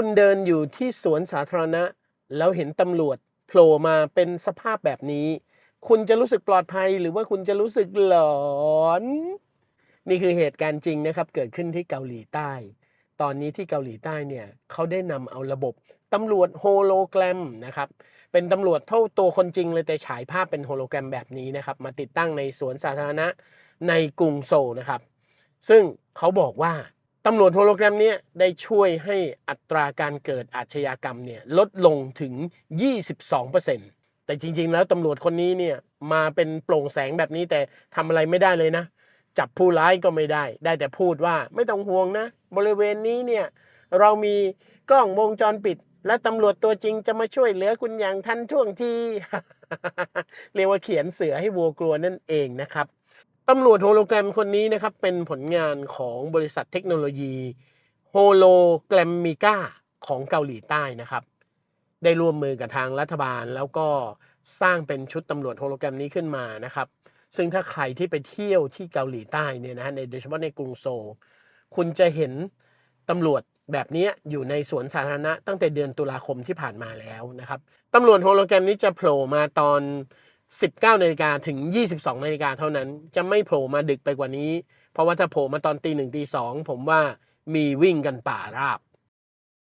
คุณเดินอยู่ที่สวนสาธารณะ แล้วเห็นตำรวจโผล่มาเป็นสภาพแบบนี้ คุณจะรู้สึกปลอดภัยหรือว่าคุณจะรู้สึกหลอน นี่คือเหตุการณ์จริงนะครับ เกิดขึ้นที่เกาหลีใต้ ตอนนี้ที่เกาหลีใต้เนี่ยเขาได้นำเอาระบบตำรวจโฮโลแกรมนะครับ เป็นตำรวจเท่าตัวคนจริงเลยแต่ฉายภาพเป็นโฮโลแกรมแบบนี้นะครับ มาติดตั้งในสวนสาธารณะในกรุงโซลนะครับ ซึ่งเขาบอกว่า ตำรวจโฮโลแกรมเนี้ยได้ช่วยให้อัตราการเกิดอาชญากรรมเนี่ยลดลงถึง 22%แต่จริงๆ แล้วตำรวจคนนี้เนี่ยมาเป็นโปร่งแสงแบบนี้แต่ทำอะไรไม่ได้เลยนะ จับผู้ร้ายก็ไม่ได้ ได้แต่พูดว่าไม่ต้องห่วงนะ บริเวณนี้เนี่ยเรามีกล้องวงจรปิด และตำรวจตัวจริงจะมาช่วยเหลือคุณอย่างทันท่วงทีเรียกว่าเขียนเสือให้วัวกลัวนั่นเองนะครับ ตำรวจโฮโลแกรมคนนี้นะครับ เป็นผลงานของบริษัทเทคโนโลยีโฮโลแกรมมิก้าของเกาหลีใต้นะครับ ได้ร่วมมือกับทางรัฐบาลแล้วก็สร้างเป็นชุดตำรวจโฮโลแกรมนี้ขึ้นมานะครับ ซึ่งถ้าใครที่ไปเที่ยวที่เกาหลีใต้เนี่ยนะฮะในโดยเฉพาะในกรุงโซลคุณจะเห็นตำรวจแบบนี้อยู่ในสวนสาธารณะตั้งแต่เดือนตุลาคมที่ผ่านมาแล้วนะครับตำรวจโฮโลแกรมนี้จะโผล่มาตอน 19นาฬิกาถึง 22นาฬิกาเท่านั้น จะไม่โผล่มาดึกไปกว่านี้ เพราะว่าถ้าโผล่มาตอนตีหนึ่งตีสองผมว่ามีวิ่งกันป่าราบ